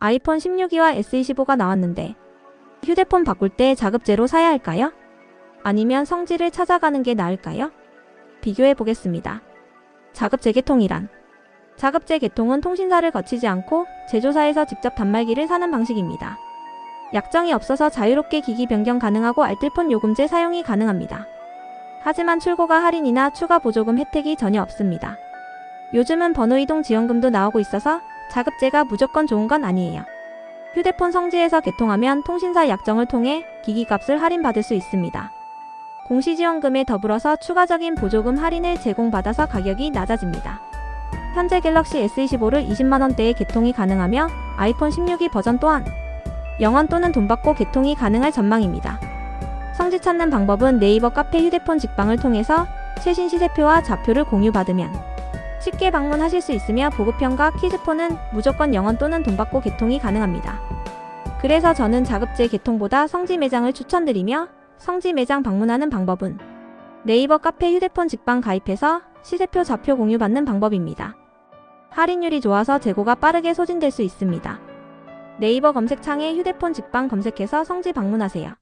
아이폰 16이와 S25가 나왔는데 휴대폰 바꿀 때 자급제로 사야 할까요? 아니면 성지를 찾아가는 게 나을까요? 비교해 보겠습니다. 자급제 개통이란 자급제 개통은 통신사를 거치지 않고 제조사에서 직접 단말기를 사는 방식입니다. 약정이 없어서 자유롭게 기기 변경 가능하고 알뜰폰 요금제 사용이 가능합니다. 하지만 출고가 할인이나 추가 보조금 혜택이 전혀 없습니다. 요즘은 번호 이동 지원금도 나오고 있어서 자급제가 무조건 좋은 건 아니에요. 휴대폰 성지에서 개통하면 통신사 약정을 통해 기기값을 할인받을 수 있습니다. 공시지원금에 더불어서 추가적인 보조금 할인을 제공받아서 가격이 낮아집니다. 현재 갤럭시 S25를 20만원대에 개통이 가능하며 아이폰 16이 버전 또한 0원 또는 돈 받고 개통이 가능할 전망입니다. 성지 찾는 방법은 네이버 카페 휴대폰 직방을 통해서 최신 시세표와 좌표를 공유받으면 쉽게 방문하실 수 있으며 보급형과 키즈폰은 무조건 0원 또는 돈 받고 개통이 가능합니다. 그래서 저는 자급제 개통보다 성지 매장을 추천드리며 성지 매장 방문하는 방법은 네이버 카페 휴대폰 직방 가입해서 시세표 좌표 공유받는 방법입니다. 할인율이 좋아서 재고가 빠르게 소진될 수 있습니다. 네이버 검색창에 휴대폰 직방 검색해서 성지 방문하세요.